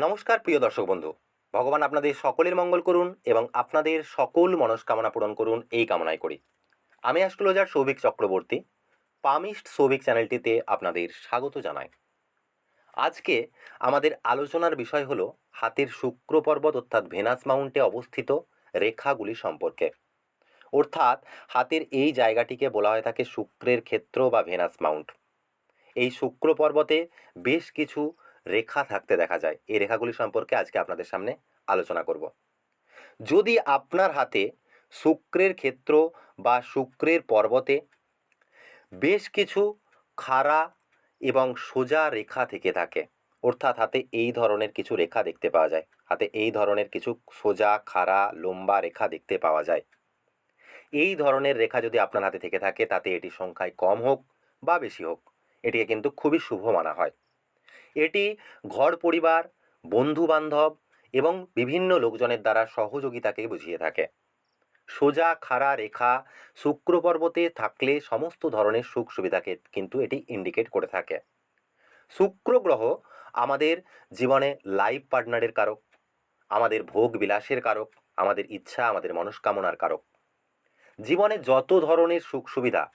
নমস্কার, প্রিয় দর্শক বন্ধু। ভগবান আপনাদের সকলের মঙ্গল করুন এবং আপনাদের সকল মনস্কামনা পূরণ করুন এই কামনায় করি। আমি অ্যাস্ট্রোলজার সৌভিক চক্রবর্তী, পামিস্ট সৌভিক চ্যানেলটিতে আপনাদের স্বাগত জানাই। আজকে আমাদের আলোচনার বিষয় হলো হাতের শুক্র পর্বত অর্থাৎ ভেনাস মাউন্টে অবস্থিত রেখাগুলি সম্পর্কে। অর্থাৎ হাতের এই জায়গাটিকে বলা হয়ে থাকে শুক্রের ক্ষেত্র বা ভেনাস মাউন্ট। এই শুক্র পর্বতে বেশ কিছু রেখা থাকতে দেখা যায়। এই রেখাগুলি সম্পর্কে আজকে আপনাদের সামনে আলোচনা করব। যদি আপনার হাতে শুক্রের ক্ষেত্র বা শুক্রের পর্বতে বেশ কিছু খাড়া এবং সোজা রেখা থেকে থাকে, অর্থাৎ হাতে এই ধরনের কিছু রেখা দেখতে পাওয়া যায়, হাতে এই ধরনের কিছু সোজা, খাড়া, লম্বা রেখা দেখতে পাওয়া যায়। এই ধরনের রেখা যদি আপনার হাতে থেকে থাকে, তাতে এটি সংখ্যায় কম হোক বা বেশি হোক, এটিকে কিন্তু খুবই শুভ মানা হয়। এটি ঘর পরিবার বন্ধু বান্ধব এবং বিভিন্ন লোকজনের দ্বারা সহযোগিতাকে বুঝিয়ে থাকে। সোজা খাড়া রেখা শুক্র পর্বতে থাকলে সমস্ত ধরনের সুখ সুবিধাকে কিন্তু এটি ইন্ডিকেট করে থাকে। শুক্র গ্রহ আমাদের জীবনে লাইফ পার্টনারের কারক, আমাদের ভোগ বিলাসের কারক, আমাদের ইচ্ছা, আমাদের মনস্কামনার কারক। জীবনে যত ধরনের সুখ সুবিধা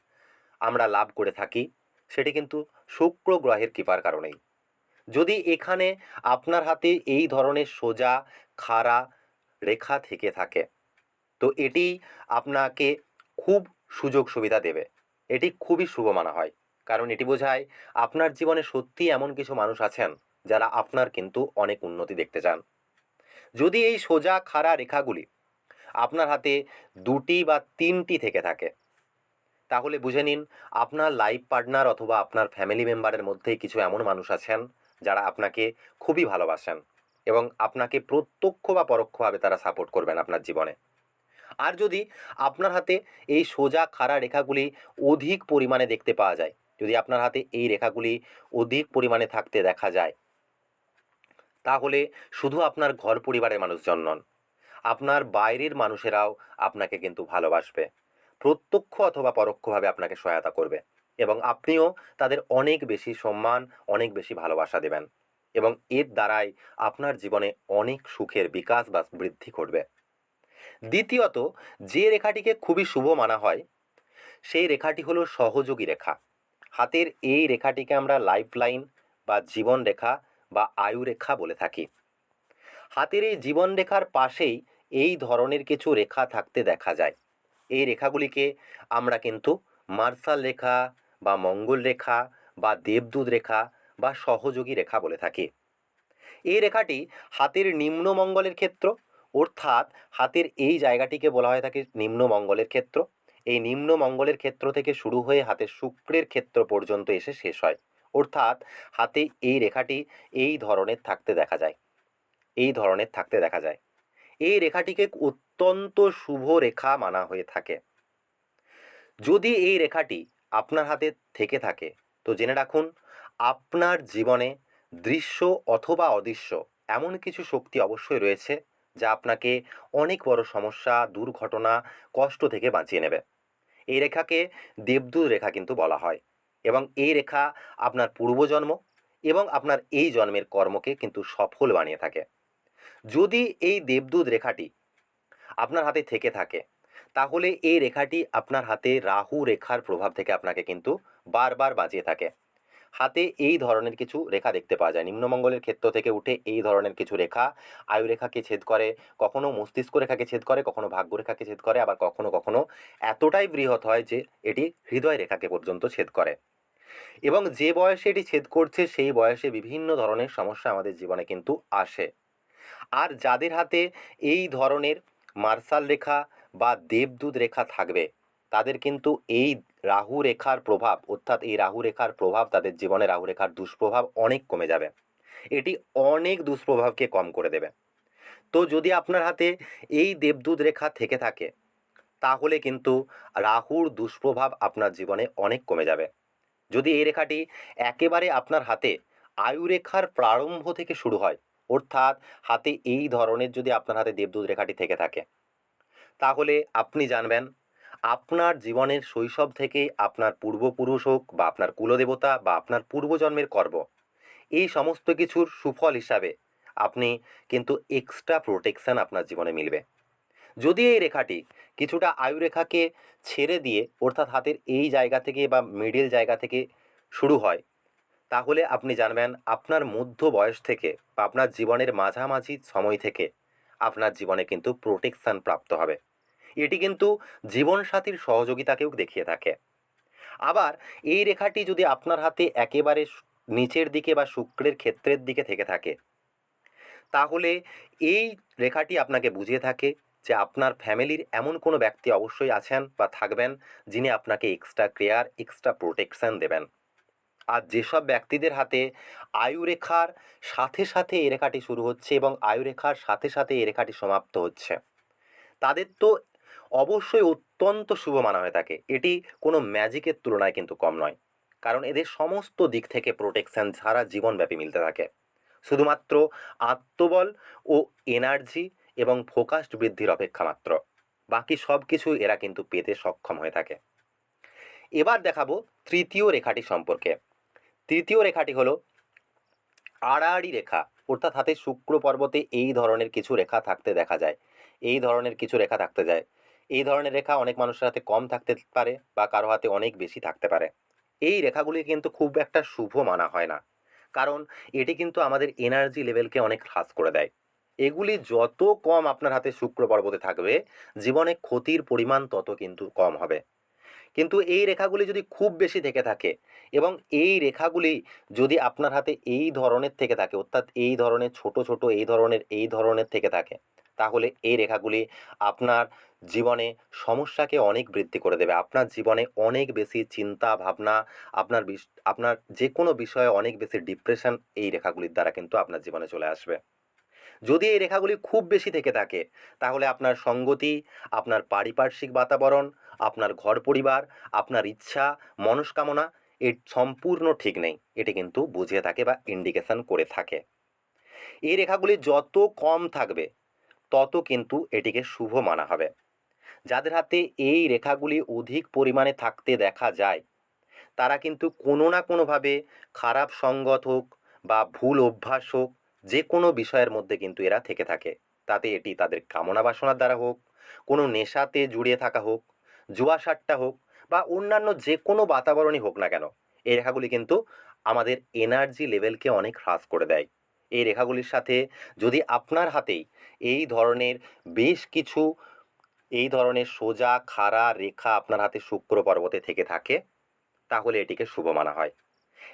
আমরা লাভ করে থাকি, সেটি কিন্তু শুক্র গ্রহের কৃপার কারণেই। যদি এখানে আপনার হাতে এই ধরনের সোজা, খাড়া রেখা থেকে থাকে, তো এটি আপনাকে খুব সুযোগ সুবিধা দেবে। এটি খুবই শুভ মানা হয়। কারণ এটি বোঝায় আপনার জীবনে সত্যি এমন কিছু মানুষ আছেন যারা আপনার কিন্তু অনেক উন্নতি দেখতে চান। যদি এই সোজা, খাড়া রেখাগুলি আপনার হাতে দুটি বা তিনটি থেকে থাকে, তাহলে বুঝে নিন আপনার লাইফ পার্টনার অথবা আপনার ফ্যামিলি মেম্বারের মধ্যেই কিছু এমন মানুষ আছেন যারা আপনাকে খুবই ভালোবাসেন এবং আপনাকে প্রত্যক্ষ বা পরোক্ষভাবে তারা সাপোর্ট করবেন আপনার জীবনে। আর যদি আপনার হাতে এই সোজা খাড়া রেখাগুলি অধিক পরিমাণে দেখতে পাওয়া যায়, যদি আপনার হাতে এই রেখাগুলি অধিক পরিমাণে থাকতে দেখা যায়, তাহলে শুধু আপনার ঘর পরিবারের মানুষজন নন, আপনার বাইরের মানুষেরাও আপনাকে কিন্তু ভালোবাসবে, প্রত্যক্ষ অথবা পরোক্ষভাবে আপনাকে সহায়তা করবে। এবং আপনিও তাদের অনেক বেশি সম্মান, অনেক বেশি ভালোবাসা দেবেন। এবং এর দ্বারাই আপনার জীবনে অনেক সুখের বিকাশ বা বৃদ্ধি ঘটবে। দ্বিতীয়ত, যে রেখাটিকে খুবই শুভ মানা হয়, সেই রেখাটি হলো সহযোগী রেখা। হাতের এই রেখাটিকে আমরা লাইফ লাইন বা জীবন রেখা বা আয়ু রেখা বলে থাকি। হাতের এই জীবন রেখার পাশেই এই ধরনের কিছু রেখা থাকতে দেখা যায়। এই রেখাগুলিকে আমরা কিন্তু মার্শাল রেখা বা মঙ্গল রেখা বা দেবদূত রেখা বা সহযোগী রেখা বলে থাকি। এই রেখাটি হাতের নিম্ন মঙ্গলের ক্ষেত্র, অর্থাৎ হাতের এই জায়গাটিকে বলা হয়ে থাকে নিম্ন মঙ্গলের ক্ষেত্র। এই নিম্ন মঙ্গলের ক্ষেত্র থেকে শুরু হয়ে হাতের শুক্রের ক্ষেত্র পর্যন্ত এসে শেষ হয়। অর্থাৎ হাতে এই রেখাটি এই ধরনের থাকতে দেখা যায়। এই ধরনের থাকতে দেখা যায়। এই রেখাটিকে অত্যন্ত শুভ রেখা মানা হয়ে থাকে। যদি এই রেখাটি আপনার হাতে থেকে থাকে। তো জেনে রাখুন, আপনার জীবনে দৃশ্য অথবা অদৃশ্য এমন কিছু শক্তি অবশ্যই রয়েছে যা আপনাকে অনেক বড় সমস্যা, দুর্ঘটনা, কষ্ট থেকে বাঁচিয়ে নেবে। এই রেখাকে দেবদূত রেখা কিন্তু বলা হয় এবং এই রেখা আপনার পূর্বজন্ম এবং আপনার এই জন্মের কর্মকে কিন্তু সফল বানিয়ে থাকে। যদি এই দেবদূত রেখাটি আপনার হাতে থেকে থাকে তাহলে এই রেখাটি আপনার হাতে রাহু রেখার প্রভাব থেকে আপনাকে কিন্তু বারবার বাঁচিয়ে থাকে। হাতে এই ধরনের কিছু রেখা দেখতে পাওয়া যায়। নিম্নমঙ্গলের ক্ষেত্র থেকে উঠে এই ধরনের কিছু রেখা আয়ু রেখাকে ছেদ করে, কখনো মস্তিষ্ক রেখাকে ছেদ করে, কখনো ভাগ্য রেখাকে ছেদ করে, আবার কখনো কখনো এতটাই বৃহৎ হয় যে এটি হৃদয় রেখাকে পর্যন্ত ছেদ করে। এবং যে বয়সে এটি ছেদ করছে, সেই বয়সে বিভিন্ন ধরনের সমস্যা আমাদের জীবনে কিন্তু আসে। আর যাদের হাতে এই ধরনের মার্শাল রেখা বা দেবদূত রেখা থাকবে। তাদের কিন্তু এই রাহু রেখার প্রভাব, অর্থাৎ এই রাহু রেখার প্রভাব তাদের জীবনে রাহু রেখার দুষ্প্রভাব অনেক কমে যাবে। এটি অনেক দুষ্প্রভাবকে কম করে দেবে। তো যদি আপনার হাতে এই দেবদূত রেখা থেকে থাকে, তাহলে কিন্তু রাহুর দুষ্প্রভাব আপনার জীবনে অনেক কমে যাবে। যদি এই রেখাটি একেবারে আপনার হাতে আয়ু রেখার প্রারম্ভ থেকে শুরু হয়, অর্থাৎ হাতে এই ধরনের যদি আপনার হাতে দেবদূত রেখাটি থেকে থাকে তাহলে আপনি জানবেন, আপনার জীবনের শৈশব থেকে আপনার পূর্বপুরুষ হোক বা আপনার কুলদেবতা বা আপনার পূর্বজন্মের কর্ম এই সমস্ত কিছুর সুফল হিসাবে আপনি কিন্তু এক্সট্রা প্রোটেকশান আপনার জীবনে মিলবে। যদি এই রেখাটি কিছুটা আয়ুরেখাকে ছেড়ে দিয়ে অর্থাৎ হাতের এই জায়গা থেকে বা মিডিল জায়গা থেকে শুরু হয়, তাহলে আপনি জানবেন আপনার মধ্য বয়স থেকে বা আপনার জীবনের মাঝামাঝি সময় থেকে আপনার জীবনে কিন্তু প্রোটেকশান প্রাপ্ত হবে। এটি কিন্তু জীবনসাথীর সহযোগিতাকেও দেখিয়ে থাকে। আবার এই রেখাটি যদি আপনার হাতে একেবারে নিচের দিকে বা শুক্রের ক্ষেত্রের দিকে থেকে থাকে, তাহলে এই রেখাটি আপনাকে বুঝিয়ে থাকে যে আপনার ফ্যামিলির এমন কোনো ব্যক্তি অবশ্যই আছেন বা থাকবেন যিনি আপনাকে এক্সট্রা কেয়ার এক্সট্রা প্রোটেকশন দেবেন। আর যেসব ব্যক্তিদের হাতে আয়ুরেখার সাথে সাথে এই রেখাটি শুরু হচ্ছে এবং আয়ুরেখার সাথে সাথে এই রেখাটি সমাপ্ত হচ্ছে, তাদের তো অবশ্যই অত্যন্ত শুভ মানা হয়ে থাকে। এটি কোনো ম্যাজিকের তুলনায় কিন্তু কম নয়। কারণ এদের সমস্ত দিক থেকে প্রোটেকশন সারা জীবনব্যাপী মিলতে থাকে। শুধুমাত্র আত্মবল ও এনার্জি এবং ফোকাসড বৃদ্ধির অপেক্ষা মাত্র। বাকি সব কিছু এরা কিন্তু পেতে সক্ষম হয়ে থাকে। এবার দেখাবো তৃতীয় রেখাটি সম্পর্কে। তৃতীয় রেখাটি হলো আড়াআড়ি রেখা। অর্থাৎ হাতে শুক্র পর্বতে এই ধরনের কিছু রেখা থাকতে দেখা যায়। এই ধরনের কিছু রেখা থাকতে যায়। এই ধরনের রেখা অনেক মানুষের হাতে কম থাকতে পারে বা কারও হাতে অনেক বেশি থাকতে পারে। এই রেখাগুলি কিন্তু খুব একটা শুভ মানা হয় না। কারণ এটি কিন্তু আমাদের এনার্জি লেভেলকে অনেক হ্রাস করে দেয়। এগুলি যত কম আপনার হাতে শুক্র পর্বতে থাকবে, জীবনে ক্ষতির পরিমাণ তত কিন্তু কম হবে। কিন্তু এই রেখাগুলি যদি খুব বেশি থেকে থাকে এবং এই রেখাগুলি যদি আপনার হাতে এই ধরনের থেকে থাকে, অর্থাৎ এই ধরনের ছোট ছোট, এই ধরনের এই ধরনের থেকে থাকে, তাহলে এই রেখাগুলি আপনার জীবনে সমস্যাকে অনেক বৃদ্ধি করে দেবে। আপনার জীবনে অনেক বেশি চিন্তা, ভাবনা, আপনার আপনার যে কোনো বিষয়ে অনেক বেশি ডিপ্রেশন এই রেখাগুলির দ্বারা কিন্তু আপনার জীবনে চলে আসবে। যদি এই রেখাগুলি খুব বেশি থেকে থাকে, তাহলে আপনার সঙ্গতি, আপনার পারিপার্শ্বিক বাতাবরণ আপনার ঘর পরিবার, আপনার ইচ্ছা, মনস্কামনা, এর সম্পূর্ণ ঠিক নেই। এটি কিন্তু বুঝিয়ে থাকে বা ইন্ডিকেশন করে থাকে। এই রেখাগুলি যত কম থাকবে, তত কিন্তু এটিকে শুভ মানা হবে। যাদের হাতে এই রেখাগুলি অধিক পরিমাণে থাকতে দেখা যায়, তারা কিন্তু কোনো না কোনোভাবে খারাপ সঙ্গত হোক বা ভুল অভ্যাস হোক, যে কোনো বিষয়ের মধ্যে কিন্তু এরা থেকে থাকে। তাতে এটি তাদের কামনা বাসনার দ্বারা হোক, কোনো নেশাতে জুড়িয়ে থাকা হোক জুয়াশাট্টা হোক বা অন্যান্য যে কোনো বাতাবরণই হোক না কেন, এই রেখাগুলি কিন্তু আমাদের এনার্জি লেভেলকে অনেক হ্রাস করে দেয়। এই রেখাগুলির সাথে যদি আপনার হাতেই এই ধরনের বেশ কিছু, এই ধরনের সোজা খাড়া রেখা আপনার হাতে শুক্র পর্বতে থেকে থাকে, তাহলে এটিকে শুভ মানা হয়।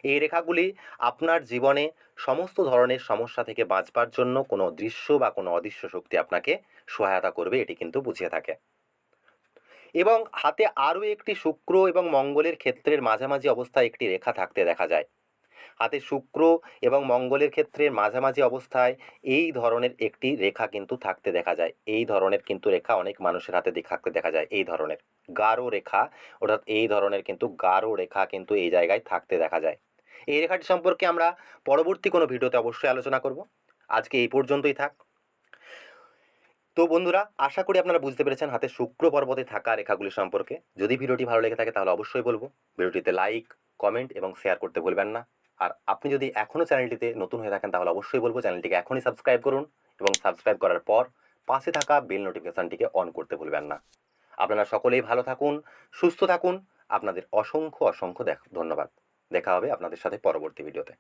এই রেখাগুলি আপনার জীবনে সমস্ত ধরনের সমস্যা থেকে বাঁচবার জন্য কোনো দৃশ্য বা কোনো অদৃশ্য শক্তি আপনাকে সহায়তা করবে, এটি কিন্তু বুঝিয়ে থাকে। এবং হাতে আরও একটি শুক্র এবং মঙ্গলের ক্ষেত্রের মাঝামাঝি অবস্থায় একটি রেখা থাকতে দেখা যায়। হাতে শুক্র এবং মঙ্গলের ক্ষেত্রের মাঝামাঝি অবস্থায় এই ধরনের একটি রেখা কিন্তু থাকতে দেখা যায়। এই ধরনের কিন্তু রেখা অনেক মানুষের হাতে থাকতে দেখা যায়, এই ধরনের। গাঢ় রেখা, অর্থাৎ এই ধরনের কিন্তু গাঢ় রেখা কিন্তু এই জায়গায় থাকতে দেখা যায়। এই রেখাটি সম্পর্কে আমরা পরবর্তী কোনো ভিডিওতে অবশ্যই আলোচনা করব। আজকে এই পর্যন্তই থাক। তো বন্ধুরা, আশা করি আপনারা বুঝতে পেরেছেন হাতে শুক্র পর্বতে থাকা রেখাগুলি সম্পর্কে। যদি ভিডিওটি ভালো লেগে থাকে তাহলে অবশ্যই বলব, ভিডিওটিতে লাইক কমেন্ট এবং শেয়ার করতে ভুলবেন না। আর আপনি যদি এখনও চ্যানেলটিতে নতুন হয়ে থাকেন তাহলে অবশ্যই বলব চ্যানেলটিকে এখনই সাবস্ক্রাইব করুন এবং সাবস্ক্রাইব করার পর পাশে থাকা বেল নোটিফিকেশানটিকে অন করতে ভুলবেন না। আপনারা সকলেই ভালো থাকুন, সুস্থ থাকুন। আপনাদের অসংখ্য অসংখ্য দেখ, ধন্যবাদ। দেখা হবে আপনাদের সাথে পরবর্তী ভিডিওতে।